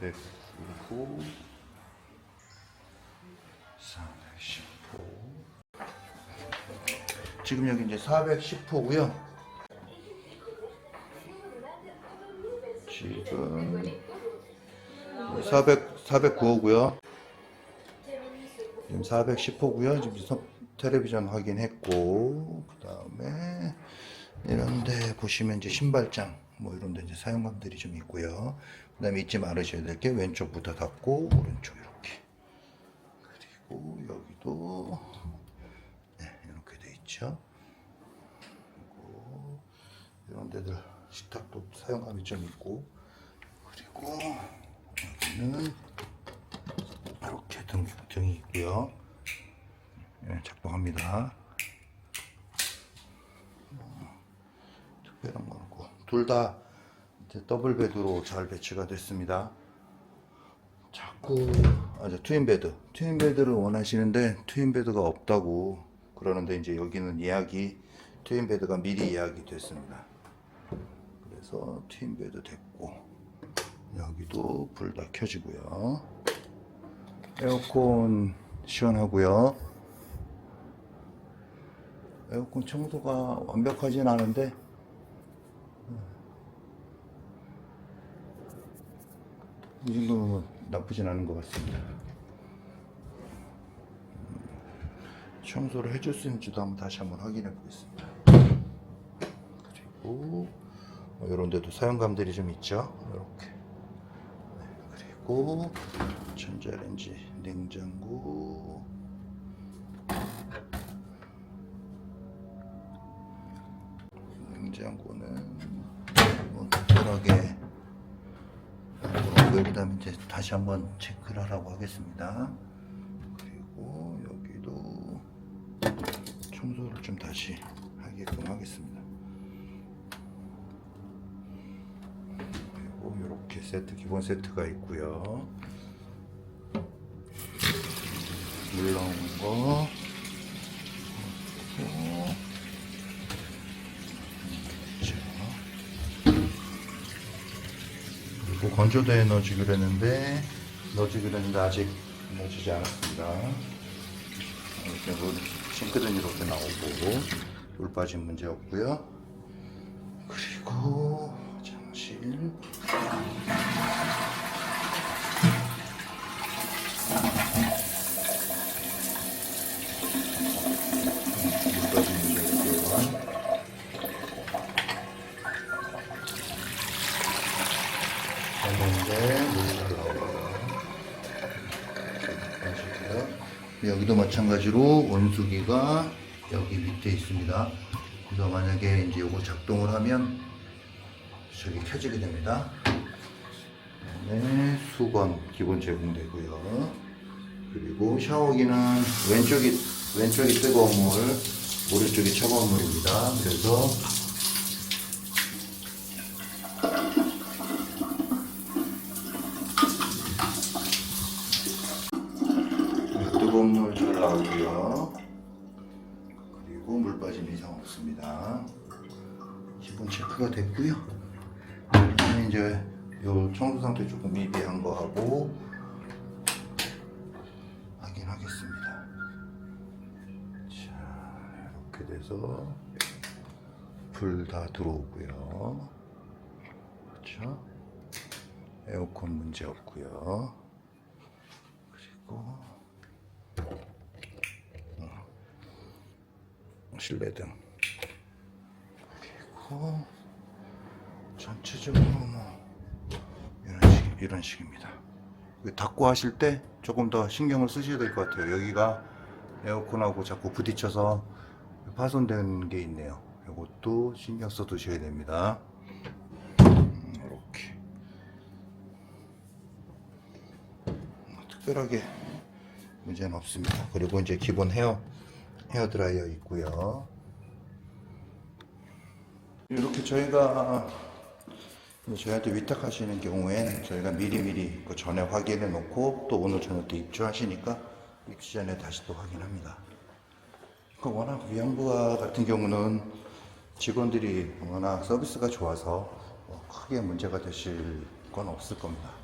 409호 410호 지금 여기 이제 410호고요. 지금 400, 409호고요. 지금 410호고요. 지금 서- 텔레비전 확인했고 그 다음에 이런데 보시면 이제 신발장 뭐 이런 데 이제 사용감들이 좀 있고요. 그다음에 잊지 말으셔야 될 게 왼쪽부터 닫고 오른쪽 이렇게 그리고 여기도 네, 이렇게 돼 있죠. 그리고 이런 데들 식탁도 사용감이 좀 있고 그리고 여기는 이렇게 등, 등이 있고요. 예, 작동합니다. 건 없고 둘 다 더블 베드로 잘 배치가 됐습니다. 자꾸 아저 트윈 베드 트윈 베드를 원하시는데 트윈 베드가 없다고 그러는데 이제 여기는 예약이 트윈 베드가 미리 예약이 됐습니다. 그래서 트윈 베드 됐고 여기도 불 다 켜지고요. 에어컨 시원하고요. 에어컨 청소가 완벽하진 않은데 이 정도면 나쁘진 않은 것 같습니다. 청소를 해줄 수 있는지도 한번 다시 한번 확인해 보겠습니다. 그리고 뭐 이런 데도 사용감들이 좀 있죠. 이렇게. 네, 그리고 전자레인지, 냉장고, 냉장고는 뭐 특별하게 여기다 이제 다시 한번 체크를 하라고 하겠습니다. 그리고 여기도 청소를 좀 다시 하게끔 하겠습니다. 그리고 이렇게 세트 기본 세트가 있고요. 물 나오는 거. 그리고 자. 그리고 건조대에 넣어주기로 했는데 넣어주기로 했는데 아직 넣어주지 않았습니다. 이렇게 물 싱크대는 이렇게 나오고 물 빠진 문제 없고요. 그리고 화장실 물 빠진 문제 없고요. 건데 물잘 나오고요. 마시고요. 여기도 마찬가지로 온수기가 여기 밑에 있습니다. 그래서 만약에 이제 이거 작동을 하면 저기 켜지게 됩니다. 그다음에 수건 기본 제공되고요. 그리고 샤워기는 왼쪽이 왼쪽이 뜨거운 물, 오른쪽이 차가운 물입니다. 그래서 물잘 나오고요. 그리고 물 빠짐 이상 없습니다. 기본 체크가 됐고요. 이제 요 청소 상태 조금 미비한 거 하고 확인하겠습니다. 자 이렇게 돼서 불 다 들어오고요. 그렇죠? 에어컨 문제 없고요. 그리고 실내등 그리고 전체적으로 뭐 이런 식 이런 식입니다. 닫고 하실 때 조금 더 신경을 쓰셔야 될 것 같아요. 여기가 에어컨하고 자꾸 부딪혀서 파손된 게 있네요. 이것도 신경 써 두셔야 됩니다. 음, 이렇게 특별하게 문제는 없습니다. 그리고 이제 기본 헤어 헤어 드라이어 있고요. 이렇게 저희가 저희한테 위탁하시는 경우엔 저희가 미리미리 그 전에 확인해 놓고 또 오늘 저녁 때 입주하시니까 입주 전에 다시 또 확인합니다. 그 워낙 위안부와 같은 경우는 직원들이 워낙 서비스가 좋아서 뭐 크게 문제가 되실 건 없을 겁니다.